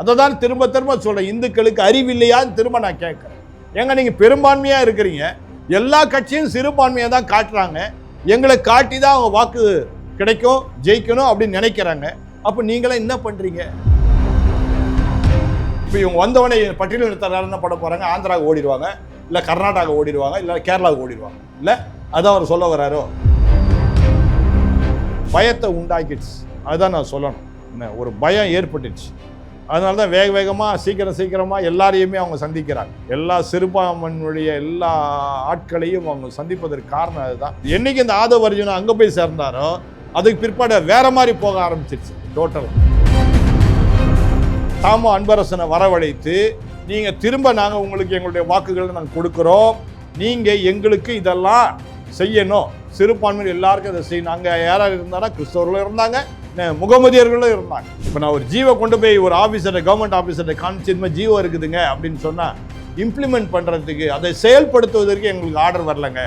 அதை தான் திரும்ப திரும்ப சொல்கிறேன் இந்துக்களுக்கு அறிவில்லையான்னு திரும்ப நான் கேட்குறேன். ஏங்க நீங்கள் பெரும்பான்மையாக இருக்கிறீங்க. எல்லா கட்சியும் சிறுபான்மையாக தான் காட்டுறாங்க. எங்களை காட்டி தான் அவங்க வாக்கு கிடைக்கும் ஜெயிக்கணும் அப்படின்னு நினைக்கிறாங்க. அப்போ நீங்களாம் என்ன பண்ணுறீங்க இப்போ இவங்க வந்தவனே பட்டியலினத்தார் என்ன பண்ண போகிறாங்க ஆந்திராவுக்கு ஓடிடுவாங்க. இல்லை கர்நாடகா ஓடிடுவாங்க. இல்லை கேரளாவுக்கு ஓடிடுவாங்க. இல்லை அதான் அவர் சொல்ல வராரோ பயத்தை உண்டாக்கிடுச்சு. அதுதான் நான் சொல்லணும். என்ன ஒரு பயம் ஏற்பட்டுச்சு அதனால தான் வேக வேகமாக சீக்கிரம் சீக்கிரமாக எல்லாரையுமே அவங்க சந்திக்கிறாங்க. எல்லா சிறுபான்மையினுடைய எல்லா ஆட்களையும் அவங்க சந்திப்பதற்கு காரணம் அதுதான். என்றைக்கு இந்த ஆதவ அர்ஜுனா அங்கே போய் சேர்ந்தாரோ அதுக்கு பிற்பாடு வேற மாதிரி போக ஆரம்பிச்சிருச்சு டோட்டலாக தாமோ அன்பரசனை வரவழைத்து நீங்கள் திரும்ப நாங்கள் உங்களுக்கு எங்களுடைய வாக்குகளை நாங்கள் கொடுக்குறோம். நீங்கள் எங்களுக்கு இதெல்லாம் செய்யணும். சிறுபான்மையில் எல்லாருக்கும் அதை செய்யணும். அங்கே யாராக இருந்தாலும் கிறிஸ்தவர்களும் இருந்தாங்க. முகமதியர்களும் இருந்தாங்க. இப்போ நான் ஒரு ஜீவை கொண்டு போய் ஒரு ஆஃபீஸரை கவர்மெண்ட் ஆஃபீஸர்கிட்ட காமிச்சு இந்த ஜீவோ இருக்குதுங்க அப்படின்னு சொன்னால் இம்ப்ளிமெண்ட் பண்ணுறதுக்கு அதை செயல்படுத்துவதற்கு எங்களுக்கு ஆர்டர் வரலங்க.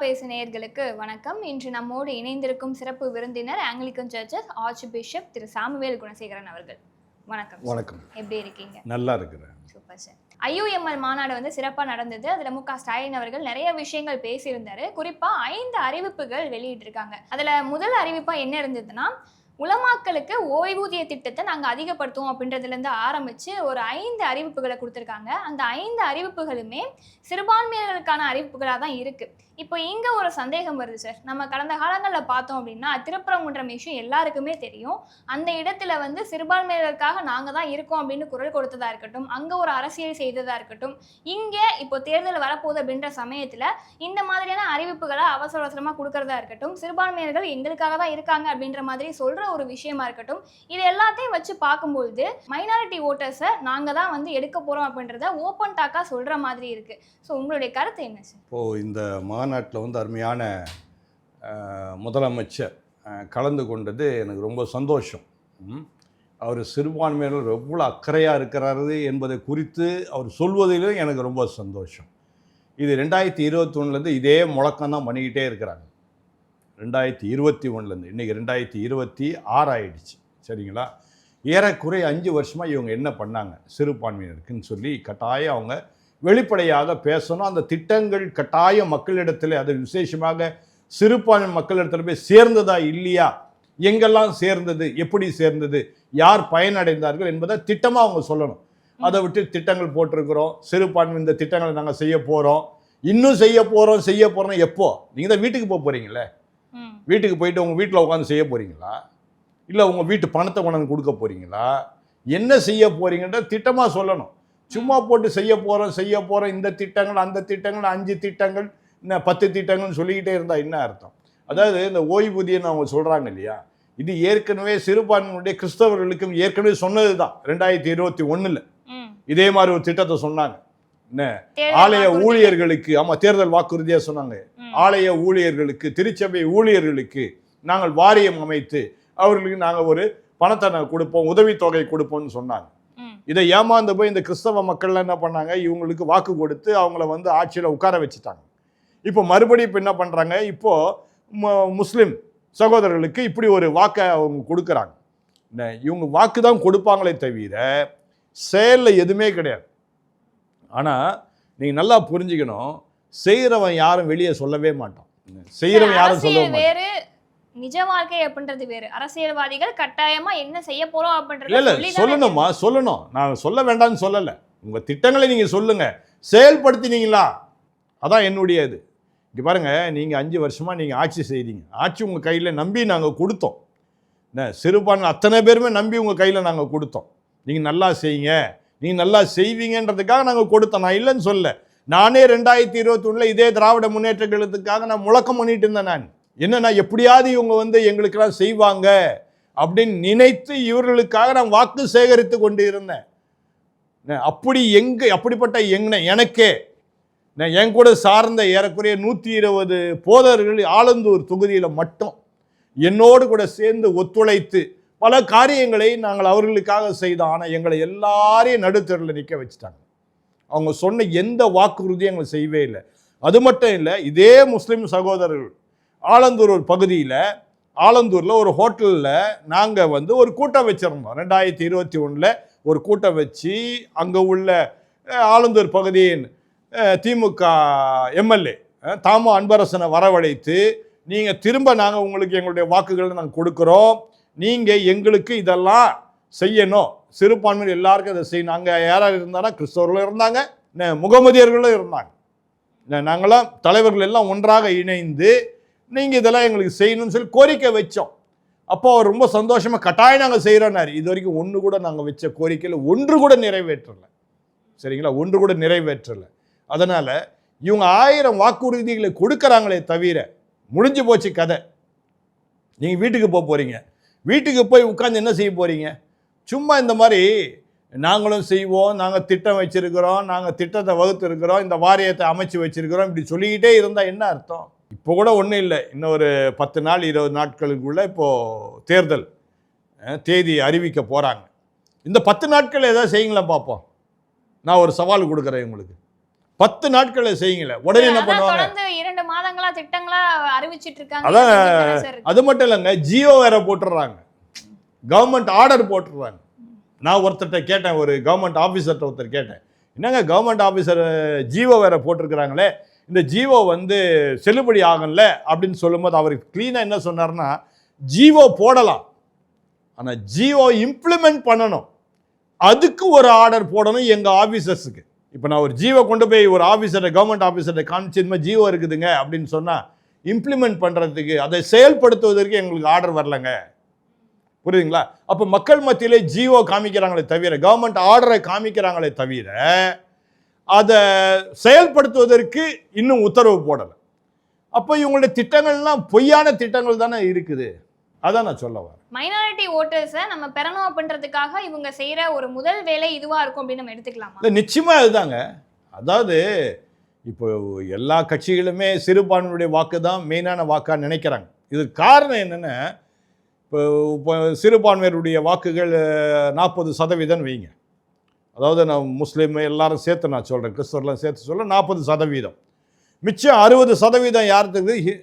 பேசு நேயர்களுக்கு வணக்கம். இன்று நம்மோடு இணைந்திருக்கும் சிறப்பு விருந்தினர் Anglican churches archbishop Thiru Samuel Gunasekaran அவர்கள். வணக்கம். வணக்கம். எப்படி இருக்கீங்க? நல்லா இருக்கிறேன். Super sir. ஐயூஎம்எல் மாநாடு வந்து சிறப்பாக நடந்தது. அதில் மு க ஸ்டாலின் அவர்கள் நிறைய விஷயங்கள் பேசியிருந்தாரு. குறிப்பாக ஐந்து அறிவிப்புகள் வெளியிட்டிருக்காங்க. அதில் முதல் அறிவிப்பாக என்ன இருந்ததுன்னா உலமாக்களுக்கு ஓய்வூதிய திட்டத்தை நாங்கள் அதிகப்படுத்துவோம் அப்படின்றதுலேருந்து ஆரம்பித்து ஒரு ஐந்து அறிவிப்புகளை கொடுத்துருக்காங்க. அந்த ஐந்து அறிவிப்புகளுமே சிறுபான்மையினருக்கான அறிவிப்புகளாக தான் இருக்குது இப்போ இங்கே ஒரு சந்தேகம் வருது சார். நம்ம கடந்த காலங்களில் பார்த்தோம் அப்படின்னா திருப்பரங்குன்றம் இஷ்யூ எல்லாருக்குமே தெரியும். அந்த இடத்துல வந்து சிறுபான்மையினருக்காக நாங்கள் தான் இருக்கோம் அப்படின்னு குரல் கொடுத்ததாக இருக்கட்டும் அங்கே ஒரு அரசியல் செய்ததாக இருக்கட்டும் இங்கே இப்போ தேர்தல் வரப்போகுது அப்படின்ற சமயத்தில் இந்த மாதிரியான அறிவிப்புகளை அவசர அவசரமாக கொடுக்கறதா இருக்கட்டும் சிறுபான்மையினர்கள் எங்களுக்காக தான் இருக்காங்க அப்படின்ற மாதிரி சொல்கிற ஒரு விஷயமா இருக்கட்டும் இது எல்லாத்தையும் வச்சு பார்க்கும்பொழுது மைனாரிட்டி ஓட்டர்ஸை நாங்கள் தான் வந்து எடுக்க போகிறோம் அப்படின்றத ஓப்பன் டாக்காக சொல்கிற மாதிரி இருக்குது ஸோ உங்களுடைய கருத்து என்ன சார் இப்போது இந்த மாநாட்டில் வந்து அருமையான முதலமைச்சர் கலந்து கொண்டது எனக்கு ரொம்ப சந்தோஷம். அவர் சிறுபான்மையினர் எவ்வளோ அக்கறையாக இருக்கிறாரு என்பதை குறித்து அவர் சொல்வதிலும் எனக்கு ரொம்ப சந்தோஷம். இது ரெண்டாயிரத்தி இருபத்தொன்னுலேருந்து இதே முழக்கம் தான் பண்ணிக்கிட்டே இருக்கிறாங்க. ரெண்டாயிரத்தி இருபத்தி ஒன்றுலேருந்து இன்றைக்கி ரெண்டாயிரத்தி இருபத்தி ஆறு ஆயிடுச்சு. சரிங்களா? ஏறக்குறைய அஞ்சு வருஷமாக இவங்க என்ன பண்ணாங்க? சிறுபான்மையினருக்குன்னு சொல்லி கட்டாயம் அவங்க வெளிப்படையாக பேசணும். அந்த திட்டங்கள் கட்டாயம் மக்களிடத்தில் அது விசேஷமாக சிறுபான்மை மக்களிடத்தில் போய் சேர்ந்ததா இல்லையா? எங்கெல்லாம் சேர்ந்தது? எப்படி சேர்ந்தது? யார் பயனடைந்தார்கள் என்பதை திட்டமாக அவங்க சொல்லணும். அதை விட்டு திட்டங்கள் போட்டிருக்கிறோம். சிறுபான்மை இந்த திட்டங்களை நாங்கள் செய்ய போகிறோம் இன்னும் செய்ய போகிறோம் செய்ய போகிறோம் எப்போ? நீங்கள் தான் வீட்டுக்கு போக போகிறீங்களே வீட்டுக்கு போயிட்டு உங்கள் வீட்டில் உட்காந்து செய்ய போகிறீங்களா இல்லை உங்கள் வீட்டு பணத்தை கொண்டாந்து கொடுக்க போகிறீங்களா என்ன செய்ய போகிறீங்கன்ற திட்டமாக சொல்லணும். சும்மா போட்டு செய்ய போகிறோம் செய்ய போகிறோம் இந்த திட்டங்கள் அந்த திட்டங்கள் அஞ்சு திட்டங்கள் இன்னும் பத்து திட்டங்கள்னு சொல்லிக்கிட்டே இருந்தால் என்ன அர்த்தம்? அதாவது இந்த ஓய்வூதியம் அவங்க சொல்கிறாங்க இல்லையா? இது ஏற்கனவே சிறுபான்மையினுடைய கிறிஸ்தவர்களுக்கும் ஏற்கனவே சொன்னது தான் ரெண்டாயிரத்தி இருபத்தி ஒன்றில் இதே மாதிரி ஒரு திட்டத்தை சொன்னாங்க. என்ன? ஆலய. ஊழியர்களுக்கு ஆமாம் தேர்தல் வாக்குறுதியாக சொன்னாங்க. ஆலய ஊழியர்களுக்கு திருச்சபை ஊழியர்களுக்கு நாங்கள் வாரியம் அமைத்து அவர்களுக்கு நாங்கள் ஒரு பணத்தை கொடுப்போம் உதவித்தொகை கொடுப்போம்னு சொன்னாங்க. இதை ஏமாந்து போய் இந்த கிறிஸ்தவ மக்கள்லாம் என்ன பண்ணாங்க? இவங்களுக்கு வாக்கு கொடுத்து அவங்கள வந்து ஆட்சியில் உட்கார வச்சுட்டாங்க. இப்போ மறுபடியும் இப்போ என்ன பண்ணுறாங்க இப்போ முஸ்லிம் சகோதரர்களுக்கு இப்படி ஒரு வாக்கை அவங்க கொடுக்குறாங்க. இவங்க வாக்கு தான் கொடுப்பாங்களே தவிர செயலில் எதுவுமே கிடையாது. ஆனால் நீங்கள் நல்லா புரிஞ்சுக்கணும். செய்கிறவன் யாரும் வெளியே சொல்லவே மாட்டான். செய்கிறவன் யாரும் மாட்டான். வேறு நிஜ வாழ்க்கை அப்படின்றது வேறு. அரசியல்வாதிகள் கட்டாயமா என்ன செய்ய போறோம் இல்ல அப்படின்றத இல்ல சொல்லணுமா சொல்லணும். நான் சொல்ல வேண்டாம்னு சொல்லலை. உங்க திட்டங்களை நீங்க சொல்லுங்க. செயல்படுத்தினீங்களா? அதான் என்னுடைய இது. இங்க பாருங்க நீங்க அஞ்சு வருஷமா நீங்க ஆட்சி செய்றீங்க ஆட்சி உங்க கையில நம்பி நாங்க கொடுத்தோம். என்ன சிறுபான்மை அத்தனை பேருமே நம்பி உங்க கையில நாங்க கொடுத்தோம். நீங்க நல்லா செய்யுங்க. நீ நல்லா செய்வீங்கன்றதுக்காக நாங்கள் கொடுத்தோம். நான் இல்லைன்னு சொல்ல. நானே ரெண்டாயிரத்தி இருபத்தி இதே திராவிட முன்னேற்ற கழகத்துக்காக நான் முழக்கம் பண்ணிட்டு இருந்தேன் நான். என்னன்னா எப்படியாவது இவங்க வந்து எங்களுக்கெல்லாம் செய்வாங்க அப்படின்னு நினைத்து இவர்களுக்காக நான் வாக்கு சேகரித்து கொண்டு இருந்தேன் அப்படி எங்க அப்படிப்பட்ட எங்க எனக்கே. நான் என் கூட சார்ந்த ஏறக்குறைய நூற்றி இருபது போதர்கள் ஆலந்தூர் தொகுதியில் மட்டும் என்னோடு கூட சேர்ந்து ஒத்துழைத்து பல காரியங்களை நாங்கள் அவர்களுக்காக செய்தோம் ஆனால் எங்களை எல்லாரையும் நடுத்தரில் நிற்க வச்சுட்டாங்க. அவங்க சொன்ன எந்த வாக்குறுதியும் எங்களை செய்யவே இல்லை. அது மட்டும் இல்லை இதே முஸ்லீம் சகோதரர்கள் ஆலந்தூர் ஒரு பகுதியில் ஆலந்தூரில் ஒரு ஹோட்டலில் நாங்கள் வந்து ஒரு கூட்டம் வச்சுருந்தோம். ரெண்டாயிரத்தி இருபத்தி ஒன்றில் ஒரு கூட்டம் வச்சு அங்கே உள்ள ஆலந்தூர் பகுதியின் திமுக எம்எல்ஏ தாமோ அன்பரசனை வரவழைத்து நீங்கள் திரும்ப நாங்கள் உங்களுக்கு எங்களுடைய வாக்குகளை நாங்கள் கொடுக்குறோம். நீங்கள் எங்களுக்கு இதெல்லாம் செய்யணும். சிறுபான்மையில் எல்லாருக்கும் அதை செய்யணும். அங்கே யாராக இருந்தாலும் கிறிஸ்தவர்களும் இருந்தாங்க. ந- முகமதியர்களும் இருந்தாங்க. நாங்களாம் தலைவர்கள் எல்லாம் ஒன்றாக இணைந்து நீங்கள் இதெல்லாம் எங்களுக்கு செய்யணும்னு சொல்லி கோரிக்கை வச்சோம். அப்போ அவர் ரொம்ப சந்தோஷமாக கட்டாயம் நாங்கள் செய்கிறோன்னாரு இது வரைக்கும் ஒன்று கூட நாங்கள் வச்ச கோரிக்கையில் ஒன்று கூட நிறைவேற்றலை. சரிங்களா? ஒன்று கூட நிறைவேற்றலை. அதனால் இவங்க ஆயிரம் வாக்குறுதிகளை கொடுக்குறாங்களே தவிர முடிஞ்சு போச்சு கதை. நீங்கள் வீட்டுக்கு போக போகிறீங்க வீட்டுக்கு போய் உட்காந்து என்ன செய்ய போகிறீங்க சும்மா இந்த மாதிரி நாங்களும் செய்வோம் நாங்கள் திட்டம் வச்சுருக்கிறோம் நாங்கள் திட்டத்தை வகுத்துருக்கிறோம் இந்த வாரியத்தை அமைச்சு வச்சிருக்கிறோம் இப்படி சொல்லிக்கிட்டே இருந்தால் என்ன அர்த்தம்? இப்போ கூட ஒன்றும் இல்லை. இன்னும் ஒரு பத்து நாள் இருபது நாட்களுக்குள்ளே இப்போது தேர்தல் தேதி அறிவிக்க போகிறாங்க இந்த பத்து நாட்கள் எதாவது செய்யுங்களேன் பார்ப்போம் நான் ஒரு சவால் கொடுக்குறேன் உங்களுக்கு. பத்து நாட்களில் செய்யுங்களேன் உடனே என்ன பண்ணுவாங்க? இரண்டு மாதங்களா திட்டங்களா அறிவிச்சிட்டு இருக்காங்க. அதான்? அது மட்டும் இல்லைங்க ஜியோ வேற போட்டுடுறாங்க. கவர்மெண்ட் ஆர்டர் போட்டுடுறாங்க. நான் ஒருத்தர்கிட்ட கேட்டேன் ஒரு கவர்மெண்ட் ஆஃபீஸர்கிட்ட ஒருத்தர் கேட்டேன். என்னங்க கவர்மெண்ட் ஆஃபீஸர் ஜியோ வேற போட்டிருக்கிறாங்களே? இந்த ஜியோ வந்து செல்லுபடி ஆகல அப்படின்னு சொல்லும்போது அவர் க்ளீனாக என்ன சொன்னார்னா ஜியோ போடலாம். ஆனால் ஜியோ இம்ப்ளிமெண்ட் பண்ணணும். அதுக்கு ஒரு ஆர்டர் போடணும் எங்கள் ஆஃபீஸர்ஸுக்கு இப்போ நான் ஒரு ஜீவை கொண்டு போய் ஒரு ஆஃபீஸர்கிட்ட கவர்மெண்ட் ஆஃபீஸர்கிட்ட காமிச்சு இந்த இருக்குதுங்க அப்படின்னு சொன்னால் இம்ப்ளிமெண்ட் பண்ணுறதுக்கு அதை செயல்படுத்துவதற்கு எங்களுக்கு ஆர்டர் வரலங்க. புரியுதுங்களா? அப்போ மக்கள் மத்தியிலே ஜியோ காமிக்கிறாங்களே தவிர கவர்மெண்ட் ஆர்டரை காமிக்கிறாங்களே தவிர அதை செயல்படுத்துவதற்கு இன்னும் உத்தரவு போடலை. அப்போ இவங்களுடைய திட்டங்கள்லாம் பொய்யான திட்டங்கள் தானே இருக்குது. அதான் நான் சொல்ல வரேன். மைனாரிட்டி ஓட்டர்ஸை நம்ம பெறணும் அப்படின்றதுக்காக இவங்க செய்யற ஒரு முதல் வேலை இதுவா இருக்கும் அப்படின்னு நம்ம எடுத்துக்கலாமா? இல்லை நிச்சயமாக அதுதாங்க. அதாவது இப்போ எல்லா கட்சிகளுமே சிறுபான்மையுடைய வாக்கு தான் மெயினான வாக்காக நினைக்கிறாங்க. இதுக்கு காரணம் என்னென்னா இப்போ இப்போ சிறுபான்மையருடைய வாக்குகள் நாற்பது சதவீதம் வைங்க. அதாவது நான் முஸ்லீம் எல்லாரும் சேர்த்து நான் சொல்கிறேன் கிறிஸ்தவர்லாம் சேர்த்து சொல்ல நாற்பது சதவீதம். மிச்சம் அறுபது சதவீதம் யாருக்கு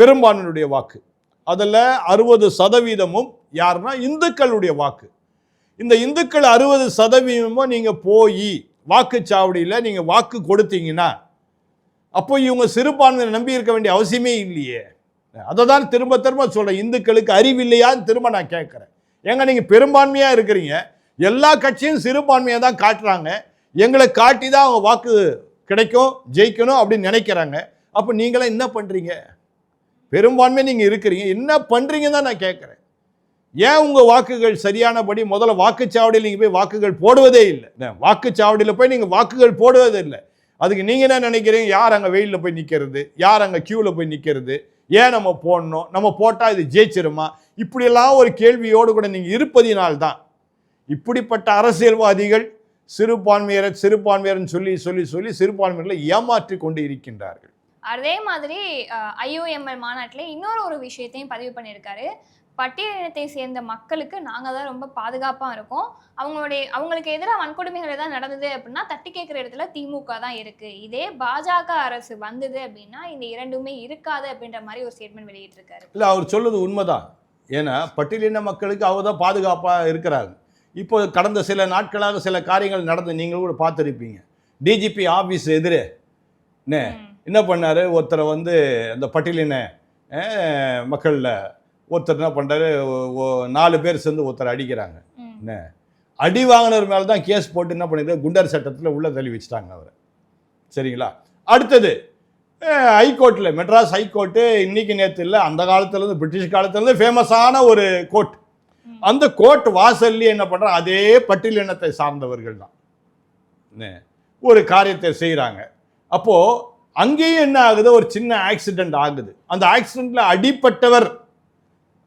பெரும்பான்மையினுடைய வாக்கு. அதில் அறுபது சதவீதமும் யாருன்னா இந்துக்களுடைய வாக்கு. இந்த இந்துக்கள் அறுபது சதவீதமும் நீங்கள் போய் வாக்குச்சாவடியில் நீங்கள் வாக்கு கொடுத்தீங்கன்னா அப்போ இவங்க சிறுபான்மையை நம்பி இருக்க வேண்டிய அவசியமே இல்லையே. அதை தான் திரும்ப திரும்ப சொல்கிறேன் இந்துக்களுக்கு அறிவில்லையான்னு திரும்ப நான் கேட்குறேன். ஏங்க நீங்கள் பெரும்பான்மையாக இருக்கிறீங்க. எல்லா கட்சியும் சிறுபான்மையாக தான் காட்டுறாங்க. எங்களை காட்டி தான் அவங்க வாக்கு கிடைக்கும் ஜெயிக்கணும் அப்படின்னு நினைக்கிறாங்க. அப்போ நீங்களாம் என்ன பண்ணுறீங்க பெரும்பான்மை நீங்கள் இருக்கிறீங்க. என்ன பண்ணுறீங்க தான் நான் கேட்குறேன். ஏன் உங்கள் வாக்குகள் சரியானபடி முதல்ல வாக்குச்சாவடியில் நீங்கள் போய் வாக்குகள் போடுவதே இல்லை. வாக்குச்சாவடியில் போய் நீங்கள் வாக்குகள் போடுவதே இல்லை. அதுக்கு நீங்கள் என்ன நினைக்கிறீங்க? யார் அங்கே வெயிலில் போய் நிற்கிறது யார் அங்கே க்யூவில் போய் நிற்கிறது ஏன் நம்ம போடணும்? நம்ம போட்டால் இது ஜெயிச்சிருமா? இப்படியெல்லாம் ஒரு கேள்வியோடு கூட நீங்கள் இருப்பதினால்தான் இப்படிப்பட்ட அரசியல்வாதிகள் சிறுபான்மையர் சிறுபான்மையர்னு சொல்லி சொல்லி சொல்லி சிறுபான்மையர்களை ஏமாற்றி கொண்டு இருக்கின்றார்கள். அதே மாதிரி ஐஓஎம்எல் மாநாட்டில் இன்னொரு ஒரு விஷயத்தையும் பதிவு பண்ணியிருக்காரு. பட்டியலினத்தை சேர்ந்த மக்களுக்கு நாங்கள் தான் ரொம்ப பாதுகாப்பாக இருக்கோம். அவங்களுடைய அவங்களுக்கு எதிராக வன்கொடுமைகள் ஏதாவது நடந்தது அப்படின்னா தட்டி கேட்குற இடத்துல திமுக தான் இருக்குது இதே பாஜக அரசு வந்தது அப்படின்னா இந்த இரண்டுமே இருக்காது அப்படின்ற மாதிரி ஒரு ஸ்டேட்மெண்ட் வெளியிட்டிருக்காரு. இல்லை அவர் சொல்லுது உண்மைதான். ஏன்னா பட்டியலின மக்களுக்கு அவர் தான் பாதுகாப்பாக இருக்கிறாங்க இப்போ கடந்த சில நாட்களாக சில காரியங்கள் நடந்து நீங்களும் கூட பார்த்துருப்பீங்க. டிஜிபி ஆஃபீஸ் எதிரே என்ன. என்ன பண்ணார்? ஒருத்தரை வந்து அந்த பட்டியலின மக்களில் ஒருத்தர் என்ன பண்ணுறாரு நாலு பேர் சேர்ந்து ஒருத்தரை அடிக்கிறாங்க. ம். அடி வாங்கினவர் மேலே தான் கேஸ் போட்டு என்ன பண்ணிருக்காரு குண்டர் சட்டத்தில் உள்ளே தள்ளி வச்சுட்டாங்க அவரை. சரிங்களா? அடுத்தது ஹைகோர்ட்டில் மெட்ராஸ் ஹைகோர்ட்டு இன்னைக்கு நேற்று இல்லை அந்த காலத்துலேருந்து பிரிட்டிஷ் காலத்துலேருந்து ஃபேமஸான ஒரு கோர்ட். அந்த கோர்ட் வாசல்லே என்ன பண்ணுறா அதே பட்டியலினத்தை சார்ந்தவர்கள் தான். என்ன, ஒரு காரியத்தை செய்கிறாங்க அப்போது அங்கேயும் என்ன ஆகுது? ஒரு சின்ன ஆக்சிடெண்ட் ஆகுது. அந்த ஆக்சிடெண்ட்டில் அடிப்பட்டவர்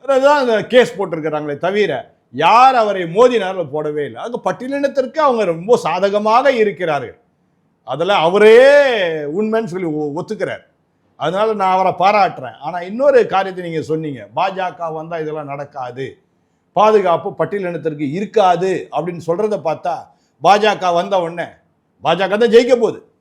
தான் அந்த கேஸ் போட்டிருக்கிறாங்களே தவிர யார் அவரை மோதினார்கள் போடவே இல்லை. அது பட்டியலினத்திற்கு அவங்க ரொம்ப சாதகமாக இருக்கிறார்கள். அதில் அவரே உண்மைன்னு சொல்லி ஒ- ஒத்துக்கிறார். அதனால நான் அவரை பாராட்டுறேன். ஆனால் இன்னொரு காரியத்தை நீங்கள் சொன்னீங்க. பாஜக வந்தால் இதெல்லாம் நடக்காது. பாதுகாப்பு பட்டியலினத்திற்கு இருக்காது அப்படின்னு சொல்கிறத பார்த்தா பாஜக வந்த உடனே பாஜக தான் ஜெயிக்க போகுது.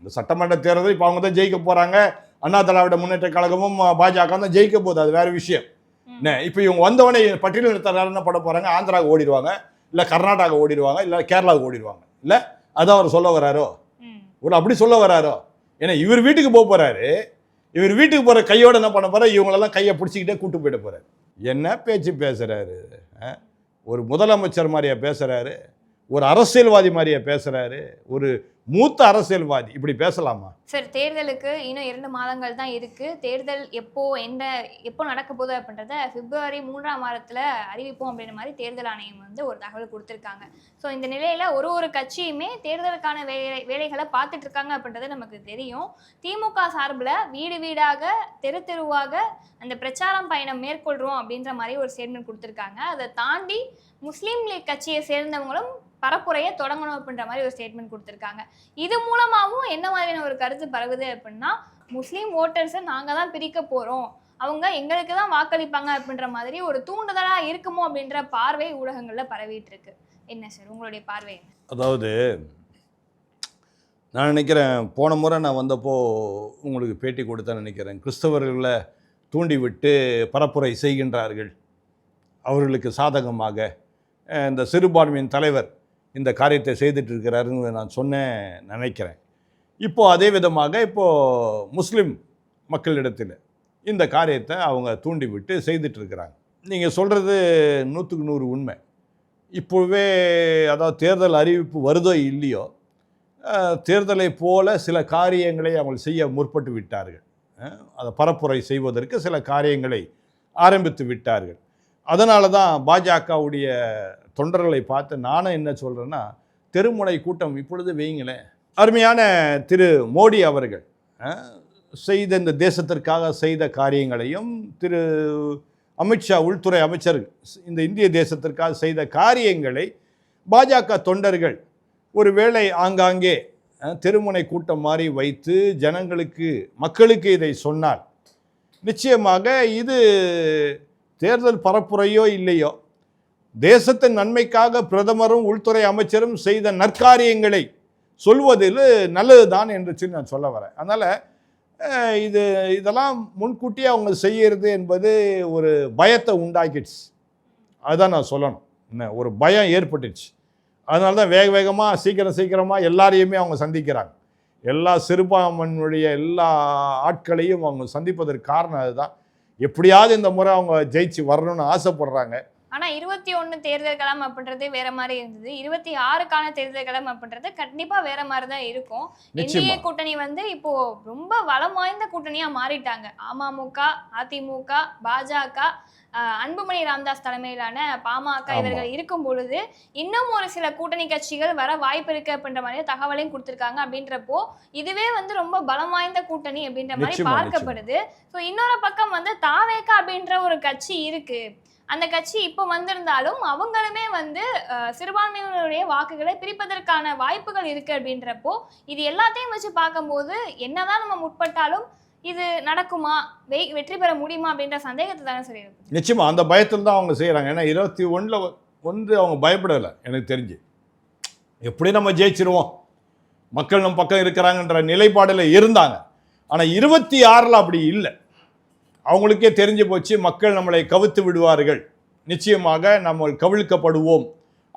இந்த சட்டமன்ற தேர்தல் இப்போ அவங்க தான் ஜெயிக்க போகிறாங்க அண்ணா திராவிட முன்னேற்ற கழகமும் பாஜக தான் ஜெயிக்க போகுது. அது வேற விஷயம். என்ன இப்போ இவங்க வந்தவொடனே பட்டியலினத்தார் என்ன பண்ண போகிறாங்க ஆந்திராவுக்கு ஓடிடுவாங்க. இல்லை கர்நாடகா ஓடிடுவாங்க. இல்லை கேரளாவுக்கு ஓடிடுவாங்க. இல்லை? அதான் அவர் சொல்ல வராரோ. ஒரு அப்படி சொல்ல வராரோ? ஏன்னா இவர் வீட்டுக்கு போக போறாரு. இவர் வீட்டுக்கு போற கையோட என்ன பண்ண போறாரு? இவங்களெல்லாம் கையை பிடிச்சிக்கிட்டே கூட்டு போயிட போறாரு. என்ன பேச்சு பேசுறாரு? ஆ? ஒரு முதலமைச்சர் மாதிரியா பேசுறாரு? ஒரு அரசியல்வாதி மாதிரியா பேசுறாரு? ஒரு மூத்த அரசியல்வாதி. இப்படி பேசலாமா? சார் தேர்தலுக்கு இன்னும் இரண்டு மாதங்கள் தான் இருக்கு. தேர்தல் எப்போ எந்த எப்போ நடக்க போகுது அப்படின்றத பிப்ரவரி மூன்றாம் வாரத்துல அறிவிப்போம் அப்படின்ற மாதிரி தேர்தல் ஆணையம் வந்து ஒரு தகவல் கொடுத்துருக்காங்க. ஸோ இந்த நிலையில ஒரு ஒரு கட்சியுமே தேர்தலுக்கான வேலை வேலைகளை பார்த்துட்டு இருக்காங்க அப்படின்றது நமக்கு தெரியும். திமுக சார்பில் வீடு வீடாக தெரு தெருவாக அந்த பிரச்சாரம் பயணம் மேற்கொள்றோம் அப்படின்ற மாதிரி ஒரு ஸ்டேட்மெண்ட் கொடுத்துருக்காங்க. அதை தாண்டி முஸ்லீம் லீக் கட்சியை சேர்ந்தவங்களும் பரப்புரையை தொடங்கணும் அப்படின்ற மாதிரி ஒரு ஸ்டேட்மெண்ட் கொடுத்துருக்காங்க. இது மூலமாகவும் என்ன மாதிரியான ஒரு கருத்து பரவுது அப்படின்னா முஸ்லீம் ஓட்டர்ஸை நாங்கள் தான் பிரிக்க போகிறோம் அவங்க எங்களுக்கு தான் வாக்களிப்பாங்க அப்படின்ற மாதிரி ஒரு தூண்டுதலாக இருக்குமோ அப்படின்ற பார்வை ஊடகங்களில் பரவிட்டு இருக்கு. என்ன சார் உங்களுடைய பார்வை அதாவது நான் நினைக்கிறேன் போன முறை நான் வந்தப்போ உங்களுக்கு பேட்டி கொடுத்தேன் நினைக்கிறேன். கிறிஸ்தவர்களை தூண்டிவிட்டு பரப்புரை செய்கின்றார்கள். அவர்களுக்கு சாதகமாக இந்த சிறுபான்மையின் தலைவர் இந்த காரியத்தை செய்துட்டு இருக்கிறாருன்னு நான் சொன்னேன் நினைக்கிறேன். இப்போது அதே விதமாக இப்போது முஸ்லீம் மக்களிடத்தில் இந்த காரியத்தை அவங்க தூண்டிவிட்டு செய்துட்டு இருக்கிறாங்க நீங்கள் சொல்கிறது நூற்றுக்கு நூறு உண்மை. இப்போவே அதாவது தேர்தல் அறிவிப்பு வருதோ இல்லையோ தேர்தலை போல சில காரியங்களை அவங்க செய்ய முற்பட்டு விட்டார்கள். அதை பரப்புரை செய்வதற்கு சில காரியங்களை ஆரம்பித்து விட்டார்கள். அதனால தான் பாஜகவுடைய தொண்டர்களை பார்த்து நானும் என்ன சொல்கிறேன்னா தெருமுனை கூட்டம் இப்பொழுது வைங்களேன் அருமையான திரு மோடி அவர்கள் செய்த இந்த தேசத்திற்காக செய்த காரியங்களையும் திரு அமித்ஷா உள்துறை அமைச்சர் இந்த இந்திய தேசத்திற்காக செய்த காரியங்களை பாஜக தொண்டர்கள் ஒரு வேளை ஆங்காங்கே அஹ், தெருமுனை கூட்டம் மாதிரி வைத்து ஜனங்களுக்கு மக்களுக்கு இதை சொன்னால் நிச்சயமாக இது தேர்தல் பரப்புரையோ இல்லையோ தேசத்தின் நன்மைக்காக பிரதமரும் உள்துறை அமைச்சரும் செய்த நற்காரியங்களை சொல்வதில் நல்லதுதான் என்று சொல்லி நான் சொல்ல வரேன். அதனால் இது இதெல்லாம் முன்கூட்டியே அவங்க செய்கிறது என்பது ஒரு பயத்தை உண்டாக்கிடுச்சு. அதுதான் நான் சொல்லணும். என்ன ஒரு பயம் ஏற்பட்டுச்சு அதனால தான் வேக வேகமாக சீக்கிரம் சீக்கிரமாக எல்லாரையுமே அவங்க சந்திக்கிறாங்க. எல்லா சிறுபான்மையினுடைய எல்லா ஆட்களையும் அவங்க சந்திப்பதற்கு காரணம் அதுதான். எப்படியாவது இந்த முறை அவங்க ஜெயிச்சு வரணும்னு ஆசைப்படுறாங்க. ஆனா இருபத்தி ஒண்ணு தேர்தல் களம் அப்படின்றது வேற மாதிரி இருந்தது. இருபத்தி ஆறுக்கான தேர்தல் களம் அப்படின்றது கண்டிப்பா வேற மாதிரி தான் இருக்கும். என்டிஏ கூட்டணி வந்து இப்போ ரொம்ப வளம் வாய்ந்த கூட்டணியா மாறிட்டாங்க. அமமுக அதிமுக பாஜக அன்புமணி ராமதாஸ் தலைமையிலான பாமக. இவர்கள் இருக்கும் பொழுது இன்னும் ஒரு சில கூட்டணி கட்சிகள் வர வாய்ப்பு இருக்கு அப்படின்ற மாதிரி தகவலையும் கொடுத்திருக்காங்க அப்படின்றப்போ இதுவே வந்து ரொம்ப பலம் வாய்ந்த கூட்டணி அப்படின்ற மாதிரி பார்க்கப்படுது. ஸோ இன்னொரு பக்கம் வந்து தாவேக்கா அப்படின்ற ஒரு கட்சி இருக்கு. அந்த கட்சி இப்போ வந்திருந்தாலும் அவங்களுமே வந்து சிறுபான்மையினருடைய வாக்குகளை பிரிப்பதற்கான வாய்ப்புகள் இருக்கு அப்படின்றப்போ இது எல்லாத்தையும் வச்சு பார்க்கும்போது என்னதான் நம்ம முற்பட்டாலும் இது நடக்குமா? வெற்றி பெற முடியுமா அப்படின்ற சந்தேகத்தை தானே சொல்லியிருக்கு நிச்சயமா அந்த பயத்தில் தான் அவங்க செய்கிறாங்க ஏன்னா இருபத்தி ஒன்றில் வந்து அவங்க பயப்படலை எனக்கு தெரிஞ்சு. எப்படி நம்ம ஜெயிச்சிருவோம்? மக்கள் நம்ம பக்கம் இருக்கிறாங்கன்ற நிலைப்பாடில் இருந்தாங்க. ஆனால் இருபத்தி ஆறில் அப்படி இல்லை. அவங்களுக்கே தெரிஞ்சு போச்சு மக்கள் நம்மளை கவித்து விடுவார்கள். நிச்சயமாக நம்ம கவிழ்க்கப்படுவோம்.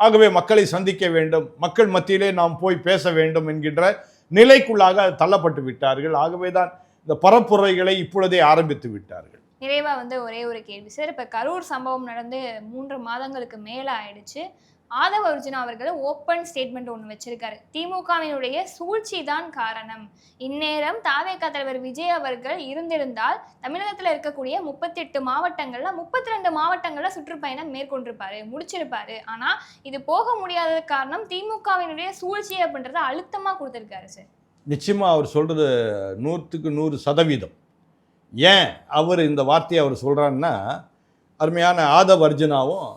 ஆகவே மக்களை சந்திக்க வேண்டும். மக்கள் மத்தியிலே நாம் போய் பேச வேண்டும் என்கின்ற நிலைக்குள்ளாக தள்ளப்பட்டு விட்டார்கள். ஆகவே தான் இந்த பரப்புரைகளை இப்பொழுதே ஆரம்பித்து விட்டார்கள். நிறைவா வந்து ஒரே ஒரு கேள்வி. சார் இப்போ கரூர் சம்பவம் நடந்து மூன்று மாதங்களுக்கு மேலே ஆயிடுச்சு. ஆதவ அர்ஜுனா அவர்கள் ஓப்பன் ஸ்டேட்மெண்ட் ஒன்று வச்சிருக்காரு. திமுகவினுடைய சூழ்ச்சி தான் காரணம். இந்நேரம் தாவேகா தலைவர் விஜய் அவர்கள் இருந்திருந்தால் தமிழகத்தில் இருக்கக்கூடிய முப்பத்தெட்டு மாவட்டங்கள்ல முப்பத்தி ரெண்டு மாவட்டங்கள்ல சுற்றுப்பயணம் மேற்கொண்டிருப்பாரு முடிச்சிருப்பாரு. ஆனா இது போக முடியாத காரணம் திமுகவினுடைய சூழ்ச்சி அப்படின்றத அழுத்தமா கொடுத்திருக்காரு சார். நிச்சயமாக அவர் சொல்கிறது நூற்றுக்கு நூறு சதவீதம். ஏன் அவர் இந்த வார்த்தையை அவர் சொல்கிறாருன்னா அருமையான ஆதவ் அர்ஜுனாவும்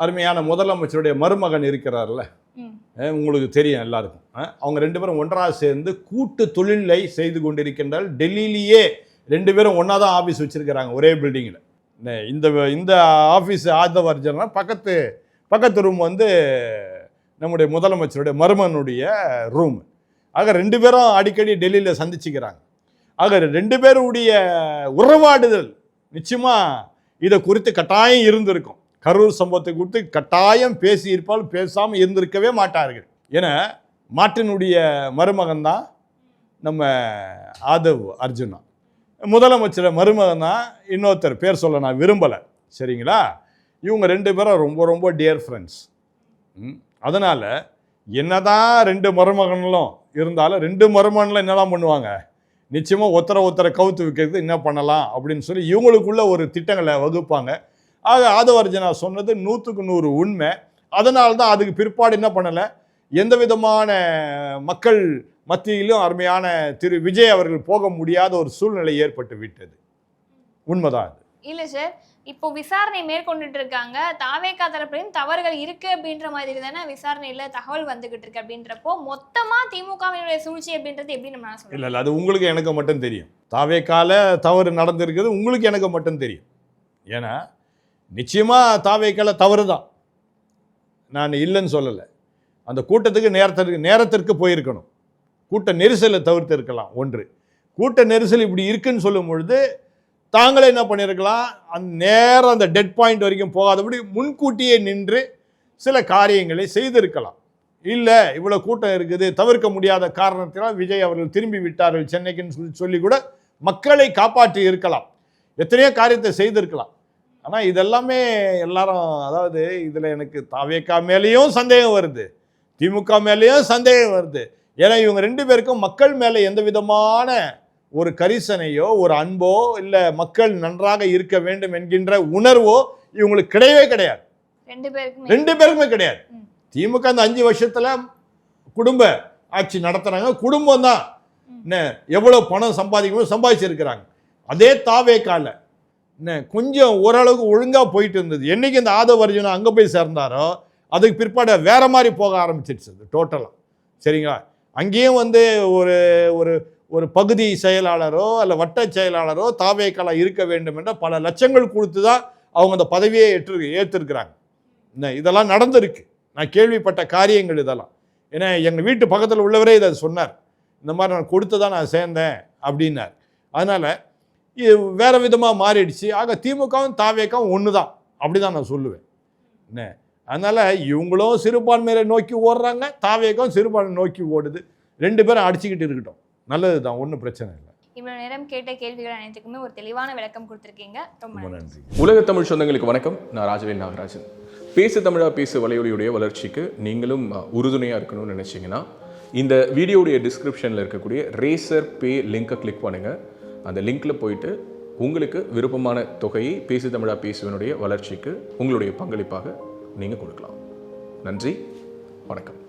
அருமையான முதலமைச்சருடைய மருமகன் இருக்கிறார்ல. உங்களுக்கு தெரியும் எல்லாருக்கும். அவங்க ரெண்டு பேரும் ஒன்றாக சேர்ந்து கூட்டு தொழிலை செய்து கொண்டிருக்கின்றால் டெல்லியிலேயே ரெண்டு பேரும் ஒன்றா தான் ஆஃபீஸ் வச்சுருக்கிறாங்க ஒரே பில்டிங்கில் இந்த இந்த ஆஃபீஸ் ஆதவர்ஜனா பக்கத்து பக்கத்து ரூம் வந்து நம்முடைய முதலமைச்சருடைய மருமனுடைய ரூம் ஆக ரெண்டு பேரும் அடிக்கடி டெல்லியில் சந்திச்சுக்கிறாங்க. ஆக ரெண்டு பேருடைய உறவாடுதல் நிச்சயமாக இதை குறித்து கட்டாயம் இருந்திருக்கும். கரூர் சம்பவத்தை குறித்து கட்டாயம் பேசி இருப்பால் பேசாமல் இருந்திருக்கவே மாட்டார்கள். ஏன்னா மாட்டினுடைய மருமகன் தான் நம்ம ஆதவ் அர்ஜுனா. முதலமைச்சர் மருமகன் தான் இன்னொருத்தர் பேர் சொல்ல நான் விரும்பலை. சரிங்களா? இவங்க ரெண்டு பேரும் ரொம்ப ரொம்ப டியர் ஃப்ரெண்ட்ஸ் அதனால் என்னதான் ரெண்டு மருமகன்களும் இருந்தாலும் ரெண்டு மருமகன்களும் என்னதான் பண்ணுவாங்க? நிச்சயமாக ஒத்தரை ஒத்தரை கவுத்து வைக்கிறது என்ன பண்ணலாம் அப்படின்னு சொல்லி இவங்களுக்குள்ள ஒரு திட்டங்களை வகுப்பாங்க. ஆக ஆதவர்ஜனா சொன்னது நூற்றுக்கு நூறு உண்மை. அதனால தான் அதுக்கு பிற்பாடு என்ன பண்ணலை? எந்த விதமான மக்கள் மத்தியிலும் அருமையான திரு விஜய் அவர்கள் போக முடியாத ஒரு சூழ்நிலை ஏற்பட்டு விட்டது. உண்மைதான் அது. சார் இப்போ விசாரணை மேற்கொண்டுட்டு இருக்காங்க தாவேக்கா தரப்புலையும் தவறுகள் இருக்கு அப்படின்ற மாதிரி தானே விசாரணையில தகவல் வந்துகிட்டு இருக்கு அப்படின்றப்போ மொத்தமா திமுகவினுடைய சூழ்ச்சி அப்படின்றது எப்படி நம்ம சொல்லுவோம் இல்லை இல்லை அது உங்களுக்கு எனக்கு மட்டும் தெரியும். தாவேக்கால தவறு நடந்திருக்கிறது உங்களுக்கு எனக்கு மட்டும் தெரியும். ஏன்னா நிச்சயமாக தாவேக்கால தவறு தான் நான் இல்லைன்னு சொல்லலை. அந்த கூட்டத்துக்கு நேரத்திற்கு நேரத்திற்கு போயிருக்கணும். கூட்ட நெரிசலை தவிர்த்து இருக்கலாம் ஒன்று. கூட்ட நெரிசல் இப்படி இருக்குன்னு சொல்லும் பொழுது தாங்களே என்ன பண்ணியிருக்கலாம் அந்த நேரம் அந்த டெட் பாயிண்ட் வரைக்கும் போகாதபடி முன்கூட்டியே நின்று சில காரியங்களை செய்திருக்கலாம். இல்லை இவ்வளோ கூட்டம் இருக்குது தவிர்க்க முடியாத காரணத்தினால் விஜய் அவர்கள் திரும்பி விட்டார்கள் சென்னைக்குன்னு சொல்லி சொல்லி கூட மக்களை காப்பாற்றி இருக்கலாம். எத்தனையோ காரியத்தை செய்திருக்கலாம். ஆனால் இதெல்லாமே எல்லாரும் அதாவது இதில் எனக்கு தாவேக்கா மேலேயும் சந்தேகம் வருது திமுக மேலேயும் சந்தேகம் வருது. ஏன்னா இவங்க ரெண்டு பேருக்கும் மக்கள் மேலே எந்த விதமான ஒரு கரிசனையோ ஒரு அன்போ இல்லை மக்கள் நன்றாக இருக்க வேண்டும் என்கின்ற உணர்வோ இவங்களுக்கு கிடையவே கிடையாது. ரெண்டு பேருக்குமே கிடையாது. திமுக அந்த அஞ்சு வருஷத்துல குடும்ப ஆட்சி நடத்துறாங்க. குடும்பம் தான். என்ன எவ்வளவு பணம் சம்பாதிக்கணும் சம்பாதிச்சிருக்கிறாங்க. அதே தாவே கால என்ன கொஞ்சம் ஓரளவுக்கு ஒழுங்கா போயிட்டு இருந்தது. என்னைக்கு இந்த ஆதவ அர்ஜுனா அங்க போய் சேர்ந்தாரோ அதுக்கு பிற்பாடு வேற மாதிரி போக ஆரம்பிச்சிருச்சு டோட்டலாக சரிங்களா? அங்கேயும் வந்து ஒரு ஒரு ஒரு பகுதி செயலாளரோ அல்ல வட்ட செயலாளரோ தாவேக்கலா இருக்க வேண்டும் என்ற பல லட்சங்கள் கொடுத்து தான் அவங்க அந்த பதவியை ஏற்று ஏற்றிருக்கிறாங்க என்ன இதெல்லாம் நடந்திருக்கு. நான் கேள்விப்பட்ட காரியங்கள் இதெல்லாம். ஏன்னா எங்கள் வீட்டு பக்கத்தில் உள்ளவரே இதை சொன்னார். இந்த மாதிரி நான் கொடுத்து தான் நான் சேர்ந்தேன் அப்படின்னார். அதனால் இது வேறு விதமாக மாறிடுச்சு. ஆக திமுகவும் தாவேக்காவும் ஒன்று தான் அப்படி தான் நான் சொல்லுவேன். என்ன அதனால் இவங்களும் சிறுபான்மையை நோக்கி ஓடுறாங்க தாவேக்கம் சிறுபான்மை நோக்கி ஓடுது. ரெண்டு பேரும் அடிச்சுக்கிட்டு இருக்கட்டும். நல்லது தான் ஒன்றும் பிரச்சனை இல்லை. இவ்வளவு நேரம் கேட்ட கேள்விகள் அனைத்துக்குமே ஒரு தெளிவான விளக்கம் கொடுத்திருக்கீங்க. ரொம்ப நன்றி. உலக தமிழ் சொந்தங்களுக்கு வணக்கம். நான் ராஜவேல் நாகராஜன். பேசு தமிழா பேசு வலையொலியுடைய வளர்ச்சிக்கு நீங்களும் உறுதுணையாக இருக்கணும்னு நினச்சிங்கன்னா இந்த வீடியோடைய டிஸ்கிரிப்ஷனில் இருக்கக்கூடிய ரேசர் பே லிங்கை கிளிக் பண்ணுங்கள் அந்த லிங்க்கில் போயிட்டு உங்களுக்கு விருப்பமான தொகையை பேசு தமிழா பேசுவனுடைய வளர்ச்சிக்கு உங்களுடைய பங்களிப்பாக நீங்கள் கொடுக்கலாம். நன்றி. வணக்கம்.